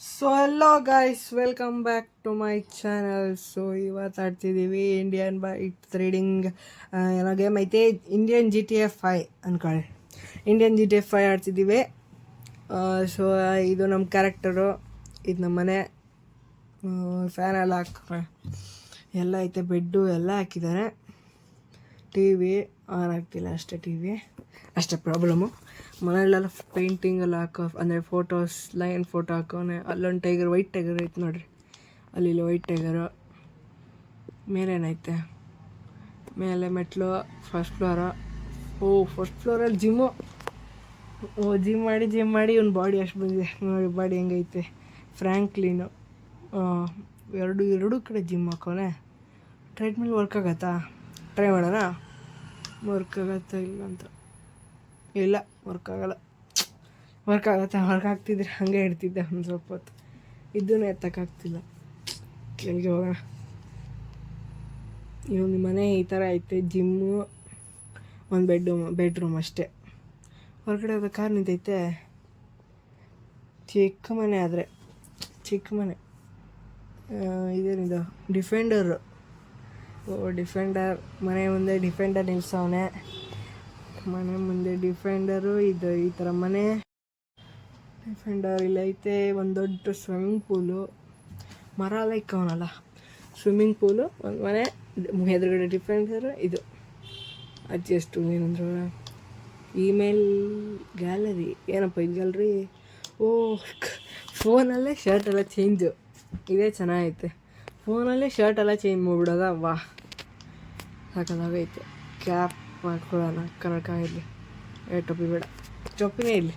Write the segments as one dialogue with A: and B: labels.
A: So hello guys welcome back to my channel so ಇವತ್ತು ಆಡ್ತಿದ್ದೀವಿ Indian bike driving ಏನೋ game ಐತೆ Indian G T F I ಅನ್ಕೊಳ್ಳಿ. Indian G T F I ಆಡ್ತಿದ್ದೀವಿ. So ಇದು ನಮ್ಮ character ಇದು ನಮ್ಮ ಮನೆ. ಫ್ಯಾನ್ ಎಲ್ಲ ಹಾಕ ಎಲ್ಲ ಐತೆ ಬೆಡ್ಡು ಎಲ್ಲ ಹಾಕಿದ್ದಾರೆ. ಟಿ ವಿ ಆನ್ ಆಗ್ತಿಲ್ಲ ಅಷ್ಟೇ ಟಿ ವಿ ಅಷ್ಟೇ ಪ್ರಾಬ್ಲಮ್ಮು ಮನೆಯಲ್ಲೆಲ್ಲ ಪೇಂಟಿಂಗ್ ಎಲ್ಲ ಹಾಕೋ ಅಂದರೆ ಫೋಟೋಸ್ ಲೈನ್ ಫೋಟೋ ಹಾಕೋನೆ. ಅಲ್ಲೊಂದು ಟೈಗರ್ ವೈಟ್ ಟೈಗರ್ ಐತೆ ನೋಡ್ರಿ. ಅಲ್ಲಿ ವೈಟ್ ಟೈಗರು ಮೇಲೇನೈತೆ? ಮೇಲೆ ಮೆಟ್ಲು ಫಸ್ಟ್ ಫ್ಲೋರ ಓ ಫಸ್ಟ್ ಫ್ಲೋರಲ್ಲಿ ಜಿಮ್ಮು ಓ ಜಿಮ್ ಮಾಡಿ ಜಿಮ್ ಮಾಡಿ ಇವ್ನ ಬಾಡಿ ಅಷ್ಟು ಬಂದಿದೆ. ನೋಡಿ ಬಾಡಿ ಹೆಂಗೈತೆ? ಫ್ರ್ಯಾಂಕ್ಲಿನು ಎರಡು ಎರಡೂ ಕಡೆ ಜಿಮ್ ಹಾಕೋನೆ. ಟ್ರೆಡ್ಮಿಲ್ ವರ್ಕ್ ಆಗತ್ತಾ? ಟ್ರೈ ಮಾಡೋಣ? ವರ್ಕ್ ಆಗತ್ತಾ ಇಲ್ಲ ಅಂತ. ಇಲ್ಲ ವರ್ಕ್ ಆಗಲ್ಲ ವರ್ಕ್ ಆಗತ್ತಾ ವರ್ಕ್ ಆಗ್ತಿದ್ರೆ ಹಾಗೆ ಇಡ್ತಿದ್ದೆ ಒಂದು ಸ್ವಲ್ಪ ಹೊತ್ತು. ಇದನ್ನು ಎತ್ತಕ್ಕಾಗ್ತಿಲ್ಲ. ಕೆಳಗೆ ಹೋಗೋಣ. ಇವನು ಮನೆ ಈ ಥರ ಐತೆ, ಜಿಮ್ಮು, ಒಂದು ಬೆಡ್ರೂಮ್ ಬೆಡ್ರೂಮ್ ಅಷ್ಟೇ. ಹೊರಗಡೆ ಹೋದ ಕಾರ್ ನಿಂತೈತೆ. ಚಿಕ್ಕ ಮನೆ ಆದರೆ, ಚಿಕ್ಕ ಮನೆ. ಇದೇನಿದು ಡಿಫೆಂಡರು ಡಿಫೆಂಡರ್ ಮನೆ ಮುಂದೆ ಡಿಫೆಂಡರ್ ನಿಲ್ಸವನೆ. ಮನೆ ಮುಂದೆ ಡಿಫೆಂಡರು ಇದು ಈ ಥರ ಮನೆ. ಡಿಫೆಂಡರ್ ಇಲ್ಲ ಐತೆ ಒಂದು ದೊಡ್ಡ ಸ್ವಿಮ್ಮಿಂಗ್ ಪೂಲು ಮರ ಎಲ್ಲ ಇಕ್ಕವನಲ್ಲ ಸ್ವಿಮ್ಮಿಂಗ್ ಪೂಲು ಒಂದು ಮನೆ, ಎದುರುಗಡೆ ಡಿಫೆಂಡರು ಇದು. ಅಡ್ಜಸ್ಟು ಏನಂದ್ರೆ ಇಮೇಲ್ ಗ್ಯಾಲರಿ ಏನಪ್ಪ ಇದು ಗ್ಯಾಲರಿ ಓ ಫೋನಲ್ಲೇ ಶರ್ಟ್ ಎಲ್ಲ ಚೇಂಜು ಇದೇ ಚೆನ್ನಾಗೈತೆ. ಫೋನಲ್ಲೇ ಶರ್ಟ್ ಎಲ್ಲ ಚೇಂಜ್ ಮಾಡಿಬಿಡೋದ? ವಾ. ಸಾಕಾಗೈತೆ ಕ್ಯಾಪ್ ಮಾಡ್ಕೊಳ್ಳೋಣ, ಕನ್ನಡಕ ಇರಲಿ ಏ, ಟೊಪ್ಪಿ ಬೇಡ. ಟೊಪ್ಪಿನೇ ಇರಲಿ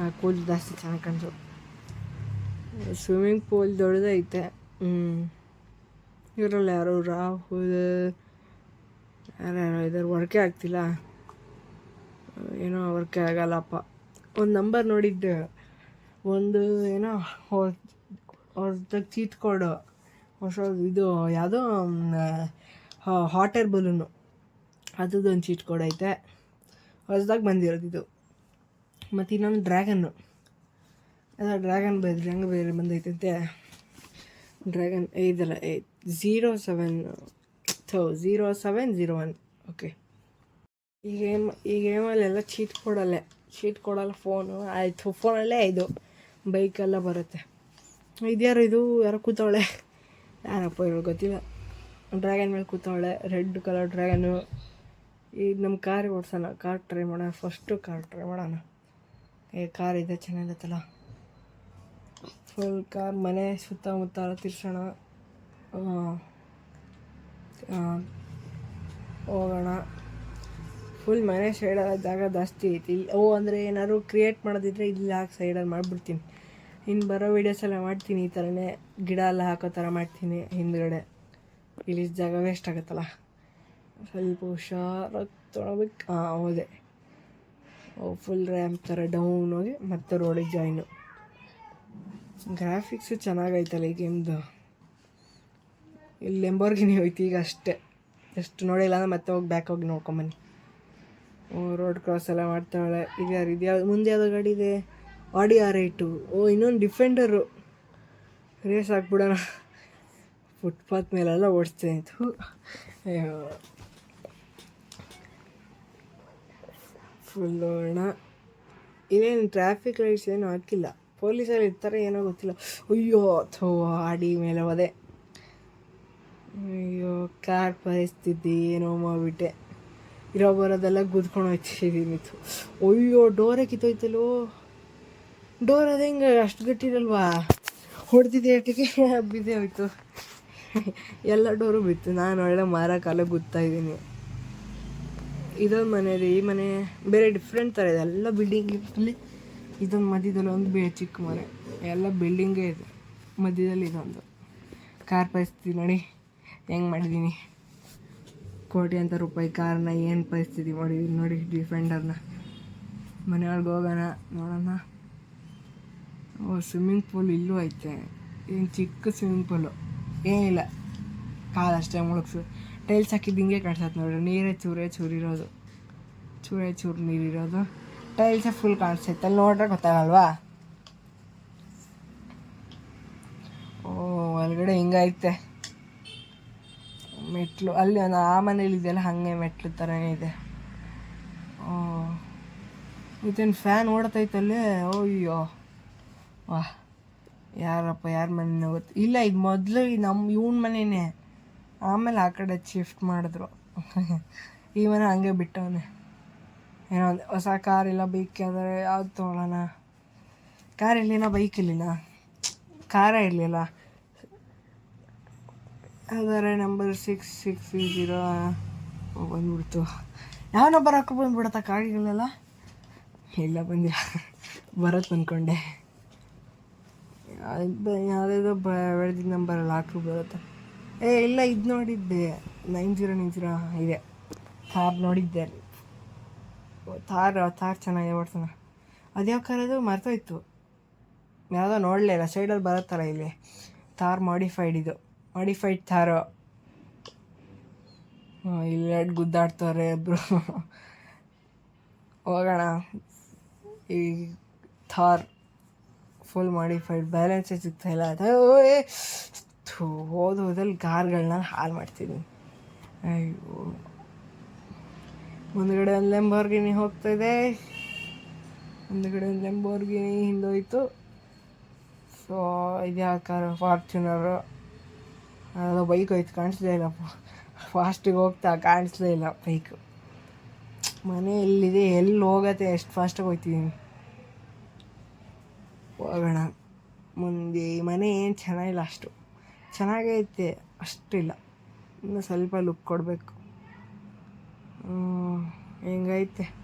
A: ಆ, ಕೂದಲು ಜಾಸ್ತಿ ಚೆನ್ನಾಗಿ ಕಾಣಿಸು. ಸ್ವಿಮ್ಮಿಂಗ್ ಪೂಲ್ ದೊಡ್ಡದೈತೆ. ಹ್ಞೂ ಇವರಲ್ಲ ಯಾರು ರಾಹುಲ್ ಯಾರ್ಯಾರು ಇದ್ದಾರೆ. ವರ್ಕೇ ಆಗ್ತಿಲ್ಲ. ಏನೋ ವರ್ಕೇ ಆಗಲ್ಲಪ್ಪ ಒಂದು ನಂಬರ್ ನೋಡಿದ್ದೆ. ಒಂದು, ಏನೋ ಹೊರ್ದಾಗ ಚೀಟ್ ಕೋಡು ಹೊಸ ಇದು ಯಾವುದೋ ಹಾಟ್ ಏರ್ ಬಲೂನು ಅದ್ರದ್ದೊಂದು ಚೀಟ್ ಐತೆ. ಹೊಸದಾಗಿ ಬಂದಿರೋದು ಇದು. ಮತ್ತು ಇನ್ನೊಂದು ಡ್ರ್ಯಾಗನ್ನು ಅದ ಡ್ರ್ಯಾಗನ್ ಬೇರೆ ಹೆಂಗೆ ಬೇರೆ ಬಂದೈತಂತೆ ಡ್ರ್ಯಾಗನ್ ಇದಲ್ಲ ಝೀರೋ ಸೆವೆನ್ ಥೋ zero seven zero one okay ಈ ಗೇಮ್ ಈ ಗೇಮಲ್ಲೆಲ್ಲ ಚೀಟ್ ಕೊಡಲ್ಲ ಚೀಟ್ ಕೊಡಲ್ಲ ಫೋನು ಆಯಿತು ಫೋನಲ್ಲೇ ಇದು. ಬೈಕೆಲ್ಲ ಬರುತ್ತೆ. ಇದ್ಯಾರು ಇದು? ಯಾರೋ ಕೂತವಳೆ? ಯಾರಪ್ಪ ಇರೋ ಗೊತ್ತಿಲ್ಲ. ಡ್ರ್ಯಾಗನ್ ಮೇಲೆ ಕೂತವಳೆ ರೆಡ್ ಕಲರ್ ಡ್ರ್ಯಾಗನು ಈಗ ನಮ್ಮ ಕಾರ್ ಓಡಿಸೋಣ ಕಾರ್ ಟ್ರೈ ಮಾಡೋಣ ಫಸ್ಟು ಕಾರ್ ಟ್ರೈ ಮಾಡೋಣ. ಏ ಕಾರ್ ಇದೆ, ಚೆನ್ನಾಗಿರುತ್ತಲ್ಲ. ಫುಲ್ ಕಾರ್ ಮನೆ ಸುತ್ತಮುತ್ತ ತಿರ್ಸೋಣ. ಹೋಗೋಣ. ಫುಲ್ ಮನೆ ಸೈಡಲ್ಲ ಜಾಗ ಜಾಸ್ತಿ ಐತಿ. ಓ, ಅಂದರೆ ಏನಾದ್ರು ಕ್ರಿಯೇಟ್ ಮಾಡೋದಿದ್ರೆ ಇಲ್ಲಿ ಹಾಕಿ ಸೈಡಲ್ಲಿ ಮಾಡಿಬಿಡ್ತೀನಿ. ಇನ್ನು ಬರೋ ವೀಡಿಯೋಸ್ ಎಲ್ಲ ಮಾಡ್ತೀನಿ, ಈ ಥರನೇ ಗಿಡ ಎಲ್ಲ ಹಾಕೋ ಥರ ಮಾಡ್ತೀನಿ ಹಿಂದ್ಗಡೆ. ಇಲ್ಲಿ ಜಾಗ ವೇಸ್ಟ್ ಆಗುತ್ತಲ್ಲ. ಸ್ವಲ್ಪ ಹುಷಾರಾಗಿ ತೊಗೊಬೇಕು ಹಾಂ ಹೌದೆ. ಫುಲ್ ರ್ಯಾಂಪ್ ಥರ ಡೌನ್ ಹೋಗಿ ಮತ್ತೆ ರೋಡಿಗೆ ಜಾಯ್ನು ಗ್ರಾಫಿಕ್ಸು ಚೆನ್ನಾಗೈತಲ್ಲ ಈ ಗೇಮ್ದು ಇಲ್ಲಿ ಲೆಂಬೋರ್ಗಿನಿ ಹೋಯ್ತು ಈಗ ಅಷ್ಟೇ. ಎಷ್ಟು ನೋಡಿಲ್ಲ ಅಂದರೆ ಮತ್ತೆ ಹೋಗಿ ಬ್ಯಾಕ್ ಹೋಗಿ ನೋಡ್ಕೊಂಬನ್ನಿ ರೋಡ್ ಕ್ರಾಸ್ ಎಲ್ಲ ಮಾಡ್ತಾಳೆ. ಇದು ಯಾವ್ದು, ಮುಂದೆ ಯಾವುದೋ ಗಾಡಿ ಇದೆ? ಆಡಿ ಆರ್ ಏಟು ಓ, ಇನ್ನೊಂದು ಡಿಫೆಂಡರು ರೇಸ್ ಹಾಕ್ಬಿಡೋಣ ಫುಟ್ಪಾತ್ ಮೇಲೆಲ್ಲ ಓಡಿಸ್ತೇನೆ. ಅಯ್ಯೋ. ಫುಲ್ ಇದೇನು ಟ್ರಾಫಿಕ್ ಲೈಟ್ಸ್ ಏನು ಹಾಕಿಲ್ಲ. ಪೊಲೀಸರು ಇರ್ತಾರೆ, ಏನೋ ಗೊತ್ತಿಲ್ಲ. ಅಯ್ಯೋ, ಥೋ ಆಡಿ ಮೇಲೆ ಹೋದೆ. ಅಯ್ಯೋ ಕಾರ್ ಪರಿಸ್ಥಿತಿ ಏನೋ ಮಾಡಿಬಿಟ್ಟೆ. ಇರೋ ಬರೋದೆಲ್ಲ ಗುದ್ಕೊಂಡು ಹೋಗ್ತಿದ್ದೀನಿ ಥು. ಅಯ್ಯೋ ಡೋರೇ ಕಿತ್ತೋಯ್ತಲ್ಲೋ. ಡೋರ್ ಅದು ಹಿಂಗೆ ಅಷ್ಟು ಗಟ್ಟಿರಲ್ವಾ ಹೊಡೆದಿದ್ದೆ ಏಟಿಗೆ ಬಿದ್ದೆ ಹೋಯ್ತು. ಎಲ್ಲ ಡೋರು ಬಿತ್ತು. ನಾನು ಒಳ್ಳೆ ಮಾರ ಕಾಲ ಗುತ್ತಾ ಇದ್ದೀನಿ. ಇದೊಂದು ಮನೆ ರೀ, ಈ ಮನೆ ಬೇರೆ ಡಿಫ್ರೆಂಟ್ ಥರ ಇದೆ. ಎಲ್ಲ ಬಿಲ್ಡಿಂಗ್ ಇರ್ತಲ್ಲಿ ಇದೊಂದು ಮಧ್ಯದಲ್ಲಿ ಒಂದು ಬೇ, ಚಿಕ್ಕ ಮನೆ. ಎಲ್ಲ ಬಿಲ್ಡಿಂಗೇ ಇದೆ. ಮಧ್ಯದಲ್ಲಿ ಇದೊಂದು. ಕಾರ್ ಪರಿಸ್ಥಿತಿ ನೋಡಿ, ಹೆಂಗೆ ಮಾಡಿದ್ದೀನಿ ಕೋಟಿ ಅಂತ ರೂಪಾಯಿ ಕಾರ್ನ ಏನು ಪರಿಸ್ಥಿತಿ ಮಾಡಿದ್ದೀನಿ ನೋಡಿ ಡಿಫೆಂಡರ್ನ ಮನೆಯೊಳಗೆ ಹೋಗೋಣ, ನೋಡೋಣ. ಸ್ವಿಮ್ಮಿಂಗ್ ಪೂಲ್ ಇಲ್ಲೂ ಐತೆ. ಏನು ಚಿಕ್ಕ ಸ್ವಿಮ್ಮಿಂಗ್ ಪೂಲು ಏನಿಲ್ಲ ಕಾಲಷ್ಟೇ ಮುಳುಗ್ಸು. ಟೈಲ್ಸ್ ಹಾಕಿದ್ದು ಹಿಂಗೆ ಕಾಣಿಸತ್ತೆ ನೋಡ್ರಿ. ನೀರೇ ಚೂರೇ ಚೂರಿರೋದು. ಚೂರೇ ಚೂರು ನೀರಿರೋದು. ಟೈಲ್ಸೇ ಫುಲ್ ಕಾಣಿಸ್ತೈತೆ ಅಲ್ಲಿ ನೋಡ್ರೆ ಗೊತ್ತಾಗಲ್ವಾ? ಓ, ಒಳಗಡೆ ಹಿಂಗೈತೆ ಮೆಟ್ಲು. ಅಲ್ಲಿ ಒಂದು ಆ ಮನೇಲಿ ಇದೆಯಲ್ಲ, ಹಾಗೆ ಮೆಟ್ಲು ಥರನೇ ಇದೆ. ಓ ಮತ್ತೇನು ಫ್ಯಾನ್ ಓಡತೈತಲ್ಲೇ? ಅಯ್ಯೋ. ವಾಹ್. ಯಾರಪ್ಪ, ಯಾರ ಮನೆ ಗೊತ್ತು ಇಲ್ಲ, ಇದು ಮೊದಲು ನಮ್ಮ ಇವನ ಮನೆಯೇ ಆಮೇಲೆ ಆ ಕಡೆ ಶಿಫ್ಟ್ ಮಾಡಿದ್ರು. ಈ ಮನೆ ಹಂಗೆ ಬಿಟ್ಟವನೆ. ಏನೋ ಒಂದು ಹೊಸ ಕಾರ್ ಇಲ್ಲ ಬೈಕ್ ಅಂದರೆ ಯಾವ್ದು ತೊಗೊಳ್ಳೋಣ ಕಾರ್ ಇರಲಿಲ್ಲ ಬೈಕ್ ಇರಲಿಲ್ಲ. ಕಾರ ಇರಲಿಲ್ಲ. ಆದರೆ ನಂಬರ್ ಸಿಕ್ಸ್ ಸಿಕ್ಸ್ ಜೀರೋ ಬಂದ್ಬಿಡ್ತು. ಯಾವ ನಂಬರ್ ಹಾಕೋ ಇಲ್ಲ, ಬಂದಿಲ್ಲ. ಬರತ್ತೆ ಅಂದ್ಕೊಂಡೆ ಯಾವುದಾದ್ರು ಬೆಳೆದಿದ್ದ ನಂಬರ್ ಹಾಕಿ ಬರುತ್ತೆ. ಏ, ಇಲ್ಲ, ಇದು ನೋಡಿದ್ದೆ. ನೈನ್ ಜೀರೋ ನೈನ್ ಜೀರೋ ಇದೆ. ಥಾರ್ ನೋಡಿದ್ದೆ. ಥಾರ್ ಥಾರ್ ಚೆನ್ನಾಗಿದೆ ಓಡ್ತಾನೆ ಅದು ಯಾವ ಕಾರ್ ಅದು ಮರ್ತೋಯ್ತು. ಯಾವುದೋ ನೋಡಲೇ ಇಲ್ಲ. ಸೈಡಲ್ಲಿ ಬರುತ್ತಲ್ಲ ಇಲ್ಲಿ. ಥಾರ್ ಮಾಡಿಫೈಡ್ ಇದು. ಮಾಡಿಫೈಡ್ ಥಾರು. ಇಲ್ಲ ಗುದ್ದಾಡ್ತವ್ರೆ ಇಬ್ಬರು ಹೋಗೋಣ. ಈ ಥಾರ್. ಫುಲ್ ಮಾಡಿಫೈಡ್ ಬ್ಯಾಲೆನ್ಸೇ ಸಿಗ್ತಾ ಇಲ್ಲ. ಅದು ಏ, ಹೋದಲ್ಲಿ ಕಾರ್ಗಳನ್ನ ಹಾಳು ಮಾಡ್ತಿದ್ದೀನಿ ಅಯ್ಯೋ. ಮುಂದ್ಗಡೆ ಒಂದು ಲೆಂಬೋರ್ಗಿನಿ ಹೋಗ್ತಾ ಇದೆ. ಮುಂದ್ಗಡೆ ಒಂದು ಲೆಂಬೋರ್ಗಿನಿ ಹಿಂದೋಯ್ತು. ಸೊ ಇದ್ಯಾ ಕಾರು ಫಾರ್ಚುನರು ಅದೆಲ್ಲ ಬೈಕ್ ಹೋಯ್ತು ಕಾಣಿಸ್ಲೇ ಇಲ್ಲ. ಫಾಸ್ಟಿಗೆ ಹೋಗ್ತಾ ಕಾಣಿಸ್ಲೇ ಇಲ್ಲ ಬೈಕು ಮನೆ ಎಲ್ಲಿದೆ ಎಲ್ಲಿ ಹೋಗತ್ತೆ ಎಷ್ಟು ಫಾಸ್ಟಾಗಿ ಹೋಗ್ತಿದ್ದೀನಿ ಹೋಗೋಣ. ಮುಂದೆ ಮನೆ ಏನು ಚೆನ್ನಾಗಿಲ್ಲ ಅಷ್ಟು. ಚೆನ್ನಾಗೈತೆ, ಅಷ್ಟಿಲ್ಲ. ಇನ್ನು ಸ್ವಲ್ಪ ಲುಕ್ ಕೊಡಬೇಕು. ಹೆಂಗೈತೆ?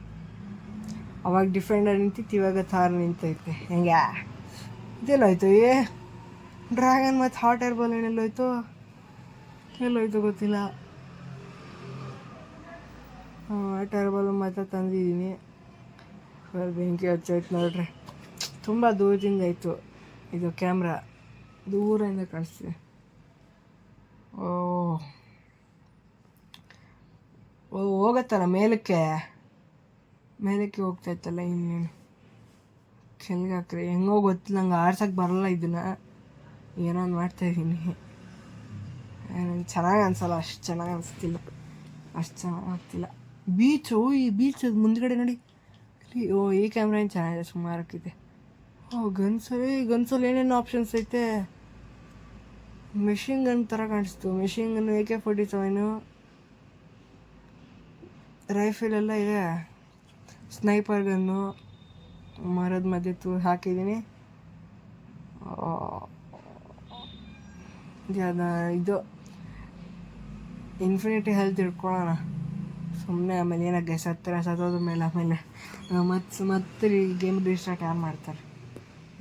A: ಅವಾಗ ಡಿಫೆಂಡರ್ ನಿಂತಿತ್ತು, ಇವಾಗ ಥಾರ್ ನಿಂತೈತೆ. ಹೆಂಗೆ? ಇದೆಲ್ಲೋಯ್ತು? ಏ ಡ್ರ್ಯಾಗನ್ ಮತ್ತು ಹಾಟ್ ಏರ್ ಬಲೂನ್ ಎಲ್ಲೋಯ್ತು? ಎಲ್ಲೋಯ್ತು ಗೊತ್ತಿಲ್ಲ. ಹಾಟ್ ಏರ್ ಬಲೂನ್ ಮಾತ್ರ ತಂದಿದ್ದೀನಿ. ಬೆಂಕಿ ಹಚ್ಚೋಯ್ತು ನೋಡ್ರಿ. ತುಂಬ ದೂರದಿಂದ ಇತ್ತು ಇದು ಕ್ಯಾಮ್ರಾ. ದೂರದಿಂದ ಕಾಣಿಸ್ತಿದೆ. ಓ. ಓ, ಹೋಗತ್ತಲ್ಲ ಮೇಲಕ್ಕೆ? ಮೇಲಕ್ಕೆ ಹೋಗ್ತಾ ಇತ್ತಲ್ಲ ಇನ್ನೇನು? ಕೆಳಗೆ ಹಾಕ್ರಿ ಹೆಂಗೋ ಗೊತ್ತಿಲ್ಲ, ನಂಗೆ ಆರ್ಸಕ್ಕೆ ಬರಲ್ಲ ಇದನ್ನ. ಏನೋ ಮಾಡ್ತಾಯಿದ್ದೀನಿ ಚೆನ್ನಾಗಿ ಅನ್ಸಲ್ಲ, ಅಷ್ಟು ಚೆನ್ನಾಗಿ ಅನಿಸ್ತಿಲ್ಲ. ಅಷ್ಟು ಚೆನ್ನಾಗಿ ಆಗ್ತಿಲ್ಲ. ಬೀಚು ಈ ಬೀಚ್ ಮುಂದ್ಗಡೆ ನೋಡಿ. ಓ, ಈ ಕ್ಯಾಮ್ರಾ ಏನು ಚೆನ್ನಾಗಿದೆ? ಸುಮಾರಕ್ಕಿದೆ ಓ, ಗನ್ಸಲ್ಲಿ ಗನ್ಸಲ್ಲಿ ಏನೇನು ಆಪ್ಷನ್ಸ್ ಐತೆ? ಮೆಷಿನ್ ಗನ್ ಥರ ಕಾಣಿಸ್ತು. Machine gun A K forty seven rifle ಎಲ್ಲ ಇದೆ. ಸ್ನೈಪರ್ ಗನ್ನು ಮರದ ಮಧ್ಯೆ ತು, ಹಾಕಿದ್ದೀನಿ. ಇದು ಇನ್ಫಿನಿಟಿ ಹೆಲ್ತ್ ಇಟ್ಕೊಳ್ಳೋಣ ಸುಮ್ಮನೆ ಆಮೇಲೆ ಏನಾಗ ಸತ್ತರ ಸತ್ತೋದ್ರ ಮೇಲೆ ಆಮೇಲೆ. ಮತ್ತೆ ಮತ್ತೆ ಗೇಮ್ ರಿಸ್ಟಾರ್ಟ್ ಯಾರು ಮಾಡ್ತಾರೆ?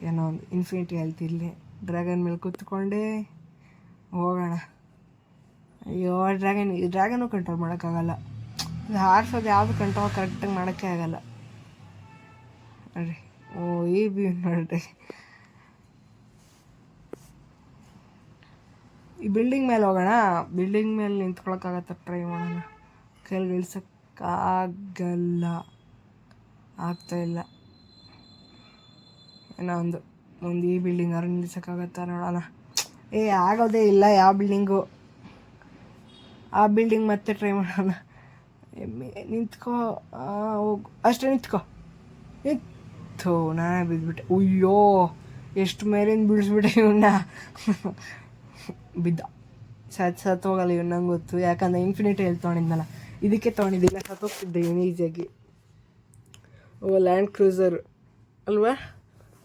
A: ಏನೋ ಒಂದು ಇನ್ಫಿನಿಟಿ ಹೆಲ್ತ್ ಇರಲಿ ಡ್ರ್ಯಾಗನ್ ಮೇಲೆ ಕೂತ್ಕೊಂಡೇ ಹೋಗೋಣ. ಅಯ್ಯೋ ಡ್ರ್ಯಾಗನ್ ಈ ಡ್ರ್ಯಾಗನು ಕಂಟ್ರೋಲ್ ಮಾಡೋಕ್ಕಾಗಲ್ಲ. ಇದು ಹಾರ್ಸೋದು ಯಾವುದು ಕಂಟ್ರೋಲ್ ಕರೆಕ್ಟಾಗಿ ಮಾಡೋಕ್ಕೆ ಆಗಲ್ಲ. ನೋಡ್ರಿ ಓ, ಈ ಬಿ ನೋಡ್ರಿ. ಈ ಬಿಲ್ಡಿಂಗ್ ಮೇಲೆ ಹೋಗೋಣ? ಬಿಲ್ಡಿಂಗ್ ಮೇಲೆ ನಿಂತ್ಕೊಳಕ್ಕಾಗತ್ತ ಟ್ರೈ ಮಾಡೋಣ? ಕೈಲಿ ಇಳಿಸೋಕ್ಕಾಗಲ್ಲ. ಆಗ್ತಾ ಇಲ್ಲ. ಏನೋ ಒಂದು ಒಂದು ಈ ಬಿಲ್ಡಿಂಗ್ ಅವ್ರು ನಿಲ್ಸೋಕ್ಕಾಗತ್ತ ನೋಡೋಣ. ಏ, ಆಗೋದೇ ಇಲ್ಲ ಯಾವ ಬಿಲ್ಡಿಂಗು ಆ ಬಿಲ್ಡಿಂಗ್ ಮತ್ತೆ ಟ್ರೈ ಮಾಡೋಣ. ನಿಂತ್ಕೋ. ಹೋಗು. ಅಷ್ಟೇ ನಿಂತ್ಕೋ. ನಿಂತು ನಾನೇ ಬಿದ್ದುಬಿಟ್ಟೆ ಅಯ್ಯೋ ಎಷ್ಟು ಮೇಲಿಂದ ಬೀಳಿಸ್ಬಿಟ್ಟೆ ಇವನ್ನ ಬಿದ್ದ. ಸತ್ ಸತ್ ಹೋಗಲ್ಲ ಇವ್ನು, ನಂಗೆ ಗೊತ್ತು. ಯಾಕಂದ್ರೆ ಇನ್ಫಿನಿಟಿ ಎಲ್ಲಿ ತೊಗೊಂಡಿದ್ನಲ್ಲ. ಇದಕ್ಕೆ ತೊಗೊಂಡಿದ್ದಿಲ್ಲ ಸತ್ತೋಗ್ತಿದ್ದೆ ಇವನು ಈಸಿಯಾಗಿ ಓ ಲ್ಯಾಂಡ್ ಕ್ರೂಸರ್ ಅಲ್ವಾ?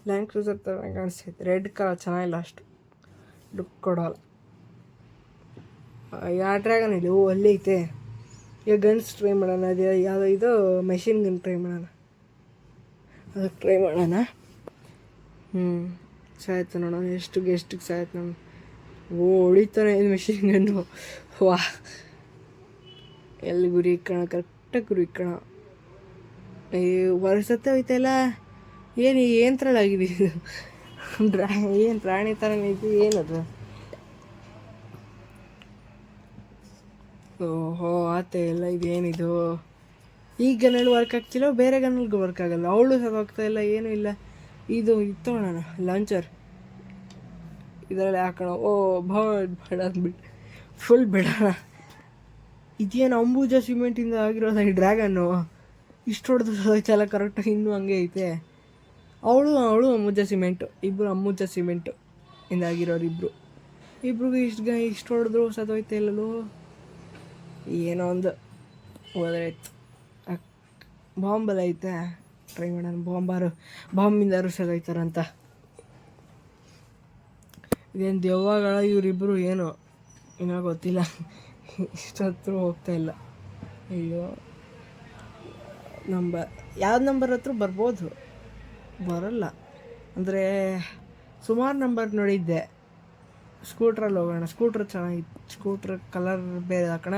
A: ಲ್ಯಾಂಡ್ ಕ್ರೂಸರ್ ಥರ ಕಾಣಿಸ್ತೈತೆ ರೆಡ್ ಕಲರ್ ಚೆನ್ನಾಗಿಲ್ಲ ಅಷ್ಟು. ಲುಕ್ ಕೊಡೋಲ್ಲ. ಯಾವ ಡ್ರ್ಯಾಗನ್ ಇಲ್ಲ ಓ, ಅಲ್ಲಿ ಐತೆ. ಈಗ ಗನ್ಸ್ ಟ್ರೈ ಮಾಡೋಣ. ಅದೇ, ಯಾವುದೋ ಇದು? ಮೆಷಿನ್ ಗನ್ ಟ್ರೈ ಮಾಡೋಣ. ಅದಕ್ಕೆ ಟ್ರೈ ಮಾಡೋಣ. ಹ್ಞೂ ಸಾಯ್ತು ನೋಡೋಣ. ಎಷ್ಟು ಗೆಸ್ಟಿಗೆ ಸಾಯ್ತು ನಮ್ಮ ಓ ಹೊಡಿತಾನೆ ಇದು ಮೆಷಿನ್ ಗನ್ನು ವಾ. ಎಲ್ಲಿ ಗುರಿ ಇಕ್ಕೋಣ? ಕರೆಕ್ಟಾಗಿ ಗುರಿ ಇಕ್ಕಣ. ವರ್ಷತ್ತೆ ಹೋಯ್ತಲ್ಲ ಏನು ಏನು ಥರಲಾಗಿದೆ ಇದು? ಏನು ಪ್ರಾಣಿ ಥರನೇ ಇದು? ಏನದು? ಓಹೋ, ಆತ ಎಲ್ಲ ಇದೇನಿದು? ಈ ಗನ್ನಲ್ಲಿ ವರ್ಕ್ ಆಗ್ತಿಲ್ಲ ಬೇರೆ ಗನ್ನಲ್ಗೂ ವರ್ಕ್ ಆಗಲ್ಲ. ಅವಳು ಸಹ ಹೋಗ್ತಾ ಇಲ್ಲ, ಏನೂ ಇಲ್ಲ. ಇದು ಇತ್ತು ನಾನು ಲಾಂಚರ್ ಇದರಲ್ಲಿ ಹಾಕೋಣ. ಓ, ಭಾಳ ಬೇಡ ಅಂದ್ಬಿಟ್ಟು ಫುಲ್ ಬೇಡ ಇದೇನು ಅಂಬೂಜ ಸಿಮೆಂಟಿಂದ ಆಗಿರೋದು ಡ್ರ್ಯಾಗನ್ನು ಇಷ್ಟು ಹೊಡೆದು ಚಲ ಕರೆಕ್ಟಾಗಿ ಇನ್ನೂ ಹಂಗೆ ಐತೆ. ಅವಳು ಅವಳು ಅಮ್ಮುಜ್ಜ ಸಿಮೆಂಟು. ಇಬ್ಬರು ಅಮ್ಮುಜ್ಜ ಸಿಮೆಂಟು. ಇಂದಾಗಿರೋರು ಇಬ್ಬರು ಇಷ್ಟು ಗ, ಇಷ್ಟು ಹೊಡೆದ್ರು ಸದೋಯ್ತಾ ಇಲ್ಲಲು ಏನೋ ಒಂದು ಹೋದ್ರೆ ಆಯ್ತು ಬಾಂಬಲ್ಲ ಐತೆ. ಟ್ರೈ ಮಾಡೋಣ. ಬಾಂಬಾರು ಬಾಂಬಿಂದಾರು ಸದೋಯ್ತಾರಂತ ಇದೇನು ದೆವ್ವಗಳ ಇವರಿಬ್ಬರು ಏನು? ಏನೋ ಗೊತ್ತಿಲ್ಲ. ಇಷ್ಟೊತ್ತು ಹೋಗ್ತಾ ಇಲ್ಲ. ಅಯ್ಯೋ. ನಂಬರ್ ಯಾವ ನಂಬರ್ ಹತ್ರ ಬರ್ಬೋದು? ಬರಲ್ಲ. ಅಂದರೆ ಸುಮಾರು ನಂಬರ್ ನೋಡಿದ್ದೆ. ಸ್ಕೂಟ್ರಲ್ಲಿ ಹೋಗೋಣ ಸ್ಕೂಟ್ರ್ ಚೆನ್ನಾಗಿತ್ತು ಸ್ಕೂಟ್ರ್ ಕಲರ್ ಬೇರೆ ಹಾಕೋಣ.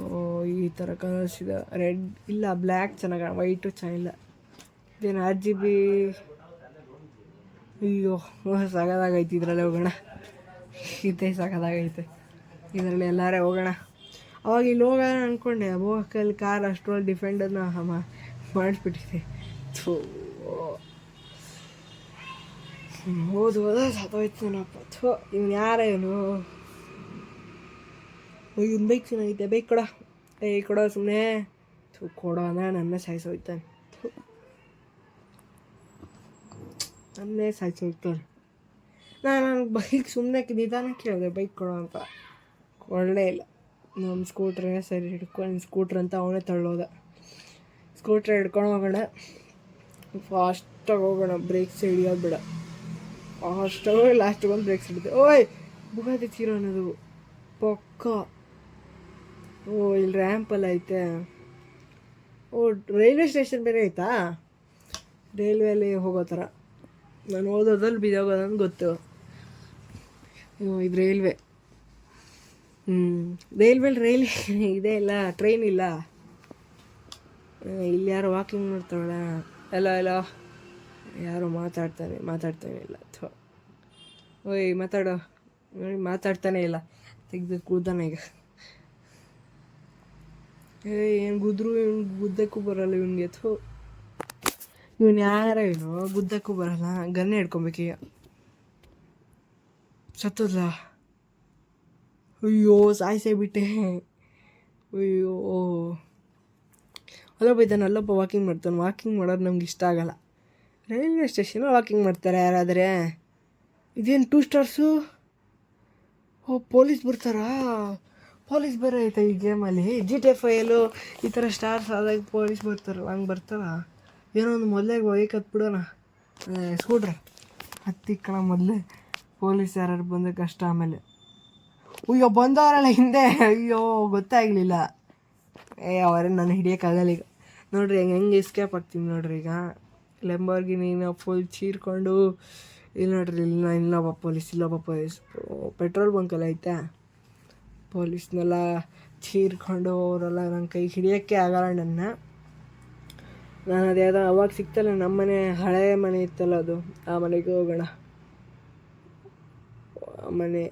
A: ಓ, ಈ ಥರ ಕಲರ್ಸ್ ಇದೆ. ರೆಡ್ ಇಲ್ಲ ಬ್ಲ್ಯಾಕ್ ಚೆನ್ನಾಗ ವೈಟು ಚೆನ್ನಿಲ್ಲ ಇದೇನು ಆರ್ ಜಿ ಬಿ ಅಯ್ಯೋ, ಸಾಗದಾಗೈತೆ ಇದರಲ್ಲೇ ಹೋಗೋಣ. ಇದೇ ಸಾಗದಾಗೈತೆ. ಇದರಲ್ಲಿ ಎಲ್ಲರೇ ಹೋಗೋಣ. ಅವಾಗ ಇಲ್ಲಿ ಹೋಗೋಣ ಅಂದ್ಕೊಂಡೆ ಹೋಗಕ್ಕಲ್ಲಿ ಕಾರ್ ಅಷ್ಟೊಂದು ಡಿಫೆಂಡರ್ನ ಮಾಡಿಸ್ಬಿಟ್ಟಿದೆ ಥೂ. ಓದ ಹೋದ ಸತ್ತೋಯ್ತಾನಪ್ಪ ಥೋ, ಇವ್ನು ಯಾರ ಇವನು? ಇವ್ನ ಬೈಕ್ ಚೆನ್ನಾಗಿದೆ. ಬೈಕ್ ಕೊಡ. ಏ, ಕೊಡೋ ಸುಮ್ಮನೆ ಥೂ, ಕೊಡೋ ಅಂದ್ರೆ ನನ್ನ ಸಾಯಿಸೋಯ್ತಾನೆ. ಥು. ನನ್ನೇ ಸಾಯಿಸೋಯ್ತಾನೆ. ನಾನು ನನ್ನ ಬೈಕ್ ಸುಮ್ಮನೆ ನಿಧಾನ ಕೇಳಿದೆ ಬೈಕ್ ಕೊಡೋ ಅಂತ. ಒಳ್ಳೆ ಇಲ್ಲ. ನಮ್ಮ ಸ್ಕೂಟ್ರೇ ಸರಿ ಹಿಡ್ಕೊಂಡು ಸ್ಕೂಟ್ರ್ ಅಂತ ಅವನೇ ತಳ್ಳೋದ. ಸ್ಕೂಟ್ರ್ ಹಿಡ್ಕೊಂಡು ಹೋಗೋಣ. ಫಾಸ್ಟಾಗಿ ಹೋಗೋಣ. ಬ್ರೇಕ್ಸ್ ಹಿಡಿಯೋದು ಬಿಡ. ಫಾಸ್ಟಾಗಿ ಹೋಗಿ ಲಾಸ್ಟಿಗೆ ಒಂದು ಬ್ರೇಕ್ಸ್ ಹಿಡಿದೆ. ಓಯ್ ಬುಗಾದಿ ತೀರೋ ಅನ್ನೋದು. ಪಕ್ಕ. ಓ ಇಲ್ಲಿ ರ್ಯಾಂಪಲ್ಲಿ ಐತೆ. ಓ ರೈಲ್ವೆ ಸ್ಟೇಷನ್ ಬೇರೆ ಐತಾ? ರೈಲ್ವೆಯಲ್ಲಿ ಹೋಗೋ ಥರ. ನಾನು ಓದೋದ್ರಲ್ಲಿ ಅಂತ ಗೊತ್ತು. ಓ, ಇದು ರೈಲ್ವೆ. ಹ್ಞೂ ರೈಲ್ವೆಲಿ ರೈಲ್ ಇದೆ ಇಲ್ಲ ಟ್ರೈನ್ ಇಲ್ಲ. ಇಲ್ಲಿ ಯಾರು ವಾಕಿಂಗ್ ಮಾಡ್ತಾವಳ? ಎಲ್ಲ ಎಲ್ಲ ಯಾರೋ ಮಾತಾಡ್ತಾನೆ ಮಾತಾಡ್ತಾನೆ ಇಲ್ಲ. ಅಥವಾ ಓಯ್, ಮಾತಾಡೋ. ನೋಡಿ, ಮಾತಾಡ್ತಾನೆ ಇಲ್ಲ. ತೆಗ್ದು ಕೂದಾನೆ ಈಗ. ಏಯ್, ಏನು ಗುದ್ರು ಇವ್ನು ಗುದ್ದಕ್ಕೂ ಬರಲ್ಲ ಇವನಿಗೆ. ಥೋ. ಇವನು ಯಾರ ಇವನು? ಗುದ್ದಕ್ಕೂ ಬರಲ್ಲ. ಗನ್ನೆ ಹಿಡ್ಕೊಬೇಕೀಗ ಸತ್ತದ ಅಯ್ಯೋ, ಸಾಯಿಸೇ ಬಿಟ್ಟೆ. ಅಯ್ಯೋ. ಅಲ್ಲೊಬ್ಬ ಇದ್ದಾನೆ ಅಲ್ಲೊಬ್ಬ ವಾಕಿಂಗ್ ಮಾಡ್ತಾನೆ. ವಾಕಿಂಗ್ ಮಾಡೋರು ನಮ್ಗೆ ಇಷ್ಟ ಆಗಲ್ಲ. ರೈಲ್ವೆ ಸ್ಟೇಷನ್ ವಾಕಿಂಗ್ ಮಾಡ್ತಾರೆ ಯಾರಾದರೆ. ಇದೇನು ಟೂ ಸ್ಟಾರ್ಸು ಓ ಪೊಲೀಸ್ ಬರ್ತಾರಾ? ಪೊಲೀಸ್ ಬೇರೆ ಐತೆ ಈ ಗೇಮಲ್ಲಿ ಜಿ ಟಿ ಎಫ್ ಐಯಲ್ಲೂ ಈ ಥರ ಸ್ಟಾರ್ಸ್ ಆದಾಗ ಪೊಲೀಸ್ ಬರ್ತಾರಲ್ಲ ಹಂಗೆ ಬರ್ತಾರ. ಏನೋ ಒಂದು ಮೊದಲೇ ಬೈಕ್ ಹತ್ಬಿಡೋಣ. ಹತ್ತಿ ಹತ್ತಿಕ್ಕಣ ಮೊದಲೇ. ಪೊಲೀಸ್ ಯಾರು ಬಂದಾಗ ಕಷ್ಟ ಆಮೇಲೆ. ಅಯ್ಯೋ, ಬಂದವರಲ್ಲ ಹಿಂದೆ. ಅಯ್ಯೋ, ಗೊತ್ತಾಗಲಿಲ್ಲ. ಏ, ಅವರೇ ನಾನು ಹಿಡಿಯೋಕ್ಕಾಗಲ್ಲ ಈಗ. ನೋಡ್ರಿ, ಹೆಂಗೆ ಹೆಂಗೆ ಎಸ್ಕೇಪ್ ಆಗ್ತೀನಿ ನೋಡ್ರಿ ಈಗ. ನೀನು ಫುಲ್ ಚೀರ್ಕೊಂಡು. ಇಲ್ಲಿ ನೋಡ್ರಿ ಇಲ್ಲ ಇಲ್ಲೊಬ್ಬ ಪೊಲೀಸ್ ಇಲ್ಲೊಬ್ಬ ಪೊಲೀಸ್ ಪೆಟ್ರೋಲ್ ಬಂಕಲ್ಲ ಐತೆ? ಪೊಲೀಸ್ನೆಲ್ಲ ಚೀರ್ಕೊಂಡು ಅವರೆಲ್ಲ ನನ್ನ ಕೈ ಹಿಡಿಯೋಕ್ಕೆ ಆಗಲ್ಲ ನನ್ನ. ನಾನು ಅದು ಯಾವುದೋ ಅವಾಗ ಸಿಗ್ತಲ್ಲ ನಮ್ಮ ಮನೆ ಹಳೆ ಮನೆ ಇತ್ತಲ್ಲ ಅದು. ಆ ಮನೆಗೆ ಹೋಗೋಣ. ಮನೆ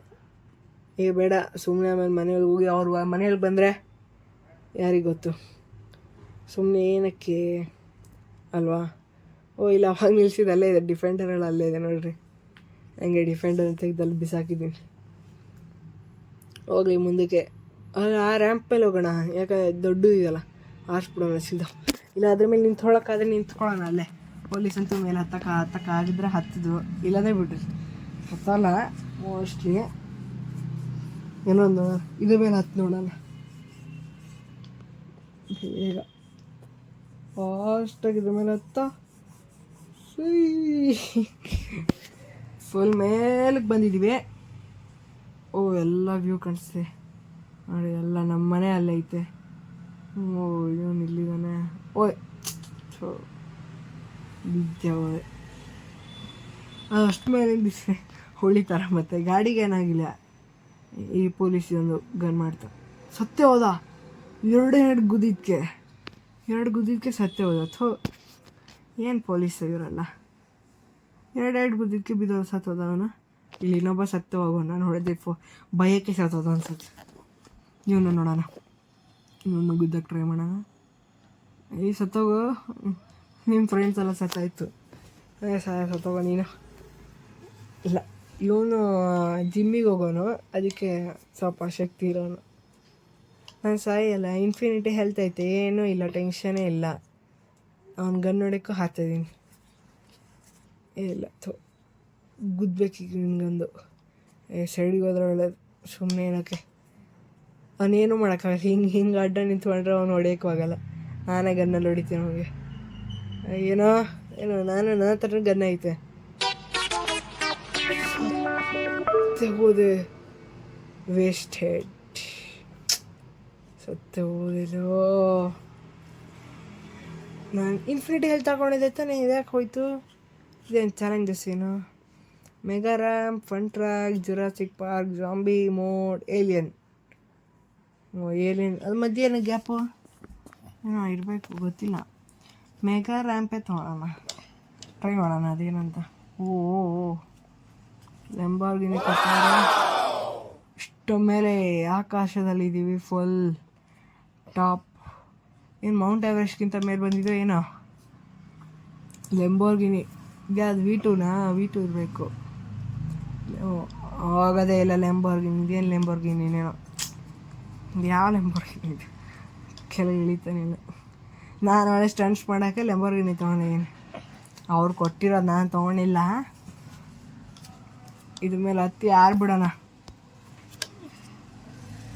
A: ಏ, ಬೇಡ ಸುಮ್ಮನೆ ಆಮೇಲೆ ಮನೇಲಿ ಹೋಗಿ ಅವ್ರ ಮನೇಲಿ ಬಂದರೆ ಯಾರಿಗೆ ಗೊತ್ತು? ಸುಮ್ಮನೆ ಏನಕ್ಕೆ ಅಲ್ವಾ? ಓ, ಇಲ್ಲ, ಅವಾಗ ನಿಲ್ಸಿದ್ದು ಅಲ್ಲೇ ಇದೆ ಡಿಫೆಂಡರ್ಗಳು ಅಲ್ಲೇ ಇದೆ ನೋಡಿರಿ. ಹಂಗೆ ಡಿಫೆಂಡರ್ ತೆಗೆದಲ್ಲಿ ಬಿಸಾಕಿದ್ದೀನಿ. ಹೋಗಲಿ ಮುಂದಕ್ಕೆ. ಆ ರ್ಯಾಂಪ್ ಮೇಲೆ ಹೋಗೋಣ. ಯಾಕಂದ್ರೆ ದೊಡ್ಡ ಇದೆಯಲ್ಲ, ಆರಿಸ್ಬಿಡೋಣ ಸೀದಾ. ಇಲ್ಲ, ಅದ್ರ ಮೇಲೆ ನಿಂತ್ಕೊಳ್ಳೋಕ್ಕಾದ್ರೆ ನಿಂತ್ಕೊಳ್ಳೋಣ ಅಲ್ಲೇ. ಪೊಲೀಸ್ ಅಂತೂ ಮೇಲೆ ಹತ್ತಕ್ಕೆ ಹತ್ತಕ್ಕೆ ಆಗಿದ್ರೆ ಹತ್ತಿದ್ವು ಇಲ್ಲದೇ ಬಿಡ್ರಿ. ಹತ್ತಲ್ಲ ಮೋಸ್ಟ್ಲಿ ಇನ್ನೊಂದು ಇದ್ರ ಮೇಲೆ ಹತ್ತು ನೋಡೋಣ. ಬೇಗ ಫಾಸ್ಟಾಗಿ ಇದ್ರ ಮೇಲೆ ಹತ್ತ ಫುಲ್ ಮೇಲಕ್ಕೆ ಬಂದಿದ್ದೀವಿ. ಓ, ಎಲ್ಲ ವ್ಯೂ ಕಾಣಿಸ್ತೆ ನೋಡಿ, ಎಲ್ಲ ನಮ್ಮ ಮನೆ ಅಲ್ಲೈತೆ ಓ, ಇವನು ಇಲ್ಲಿದ್ದಾನೆ ಓಯ್ ಸೊ ಬಿದ್ದೆ ಹೋದೆ. ಅಷ್ಟು ಮೇಲೆ ಬಿಸಿ ಹೊಳಿತಾರ ಮತ್ತೆ ಗಾಡಿಗೆ ಏನಾಗಿಲ್ಲ. ಈ ಪೊಲೀಸ್ ಒಂದು ಗನ್ ಮಾಡ್ತಾರೆ ಸತ್ಯ ಹೋದ? ಎರಡೇ ಎರಡು ಗುದಿದ್ಕೆ ಎರಡು ಗುದಿದ್ಕೆ ಸತ್ಯ ಹೋದ. ಥೋ, ಏನು ಪೊಲೀಸ್ ಇವರಲ್ಲ? ಎರಡು ಎರಡು ಬಿದ್ದೋ ಸತ್ತೋದ ಅವನು? ಇಲ್ಲಿ ಇನ್ನೊಬ್ಬ ಸತ್ತು ಹೋಗೋ ನಾನು ಹೊಡೆದೆ ಫೋ, ಭಯಕ್ಕೆ ಸತ್ತೋದ ಅನ್ಸುತ್ತೆ. ಇವನು ನೋಡೋಣ. ಇವನು ಗುದ್ದಕ್ಕೆ ಟ್ರೈ ಮಾಡೋಣ. ಈ ಸತ್ತೋಗೋ ನಿಮ್ಮ ಫ್ರೆಂಡ್ಸ್ ಎಲ್ಲ ಸತ್ತಾಯಿತು ಏ, ಸಾಯ ಸತ್ತೋಗ ನೀನು. ಇಲ್ಲ, ಇವನು ಜಿಮ್ಮಿಗೆ ಹೋಗೋನು. ಅದಕ್ಕೆ ಸ್ವಲ್ಪ ಶಕ್ತಿ ಇರೋನು. ನಾನು ಸಾಯಲ್ಲ ಇನ್ಫಿನಿಟಿ ಹೆಲ್ತ್ ಐತೆ, ಏನೂ ಇಲ್ಲ ಟೆನ್ಷನೇ ಇಲ್ಲ. ಅವ್ನು ಗನ್ ನೋಡೋಕ್ಕೂ ಹಾಕ್ತಿದ್ದೀನಿ ಇಲ್ಲ, ಥೋ. ಗುದ್ದಬೇಕೀಗ ನಿನ್ಗೊಂದು ಏ, ಸೈಡಿಗೆ ಹೋದ್ರೆ ಒಳ್ಳೇದು ಸುಮ್ಮನೆ ಏನಕ್ಕೆ ಅವನೇನು ಮಾಡೋಕ್ಕಾಗಲ್ಲ, ಹಿಂಗೆ ಹಿಂಗೆ ಅಡ್ಡ ನಿಂತ್ಕೊಂಡ್ರೆ ಅವ್ನು ಹೊಡೆಯೋಕ್ಕೂ ಆಗಲ್ಲ. ನಾನೇ ಗನ್ನಲ್ಲಿ ಹೊಡಿತೀನಿ ಅವನಿಗೆ. ಏನೋ ಏನೋ, ನಾನು ನನ್ನ ಥರ ಗನ್ ಐತೆ. ಸತ್ತೆ ವೇಸ್ಟ್ ವೇಸ್ಟೆಡ್ ಸತ್ತೆ ಹೋದಿಲ್ಲೋ ನಾನು ಇನ್ಫಿನಿಟಿ ಹೆಲ್ತ್ ತಗೊಂಡಿದ್ದೆ ತಾನೇ, ಇದ್ಯಾಕೆ ಹೋಯ್ತು? ಇದೇನು ಚಾಲೆಂಜಸ್ ಏನು mega ramp fun track Jurassic Park zombie mode alien oh alien ಅದು ಮಧ್ಯ ಏನು ಗ್ಯಾಪು ಏನೋ ಇರಬೇಕು, ಗೊತ್ತಿಲ್ಲ. ಮೆಗಾ ರ್ಯಾಂಪೇ ತೊಗೊಳೋಣ. ಟ್ರೈ ಮಾಡೋಣ, ಅದೇನಂತ. ಓ ಲೆಂಬಾರ್ಗಿನಿ ಕೊಟ್ಟಾರೆ ಇಷ್ಟು ಮೇಲೆ ಆಕಾಶದಲ್ಲಿದ್ದೀವಿ ಫುಲ್ ಟಾಪ್. ಏನು, ಮೌಂಟ್ ಎವರೆಸ್ಟ್ಗಿಂತ ಮೇಲೆ ಬಂದಿದ್ದು ಏನೋ? ಲೆಂಬೋರ್ಗಿನಿ. ಅದು ವಿ ಟೂನಾ ವಿ ಟೂ ಇರಬೇಕು ಆಗೋದೇ ಇಲ್ಲ ಲೆಂಬೋರ್ಗಿನಿ ಇದೇನು ಲೆಂಬೋರ್ಗಿನಿನೇನೋ ಯಾವ ಲೆಂಬೋರ್ಗಿನಿ ಇದು? ಕೆಳಗೆ ಇಳಿತಾನೆ ನಾನು ಒಳ್ಳೆ ಸ್ಟಂಟ್ಸ್ ಮಾಡೋಕ್ಕೆ ಲೆಂಬೋರ್ಗಿನಿ ತೊಗೊಂಡಿದ್ದೀನಿ ಅವ್ರು ಕೊಟ್ಟಿರೋದು ನಾನು ತೊಗೊಂಡಿಲ್ಲ. ಇದ್ರ ಮೇಲೆ ಹತ್ತಿ ಹಾರ್ಬಿಡೋಣ.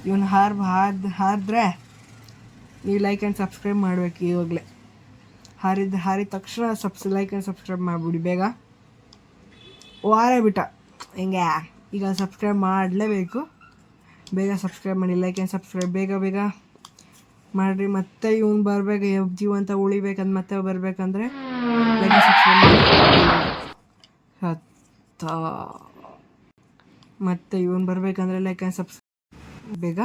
A: ಇವನು ಹಾರ್ ಹಾರ್ದು, ಹಾರಿದ್ರೆ ನೀವು ಲೈಕ್ ಆ್ಯಂಡ್ ಸಬ್ಸ್ಕ್ರೈಬ್ ಮಾಡಬೇಕು ಇವಾಗಲೇ ಹಾರಿದ ಹಾರಿದ ತಕ್ಷಣ ಸಬ್ಸ್ ಲೈಕ್ ಆ್ಯಂಡ್ ಸಬ್ಸ್ಕ್ರೈಬ್ ಮಾಡಿಬಿಡಿ ಬೇಗ. ವಾರ ಬಿಟ್ಟ. ಹಿಂಗೆ? ಈಗ ಸಬ್ಸ್ಕ್ರೈಬ್ ಮಾಡಲೇಬೇಕು. ಬೇಗ ಸಬ್ಸ್ಕ್ರೈಬ್ ಮಾಡಿ ಲೈಕ್ ಆ್ಯಂಡ್ ಸಬ್ಸ್ಕ್ರೈಬ್ ಬೇಗ ಬೇಗ ಮಾಡಿರಿ. ಮತ್ತೆ ಇವ್ನು ಬರಬೇಕು ಜೀವಂತ ಉಳಿಬೇಕಂದ್ ಮತ್ತೆ ಬರಬೇಕಂದ್ರೆ ಲೈಕ್ ಸಬ್ಸ್ಕ್ರೈಬ್ ಮಾಡಿ ಮತ್ತೆ ಇವನು ಬರಬೇಕಂದ್ರೆ ಲೈಕ್ ಆ್ಯಂಡ್ ಸಬ್ಸ್ಕ್ರೈಬ್ ಬೇಗ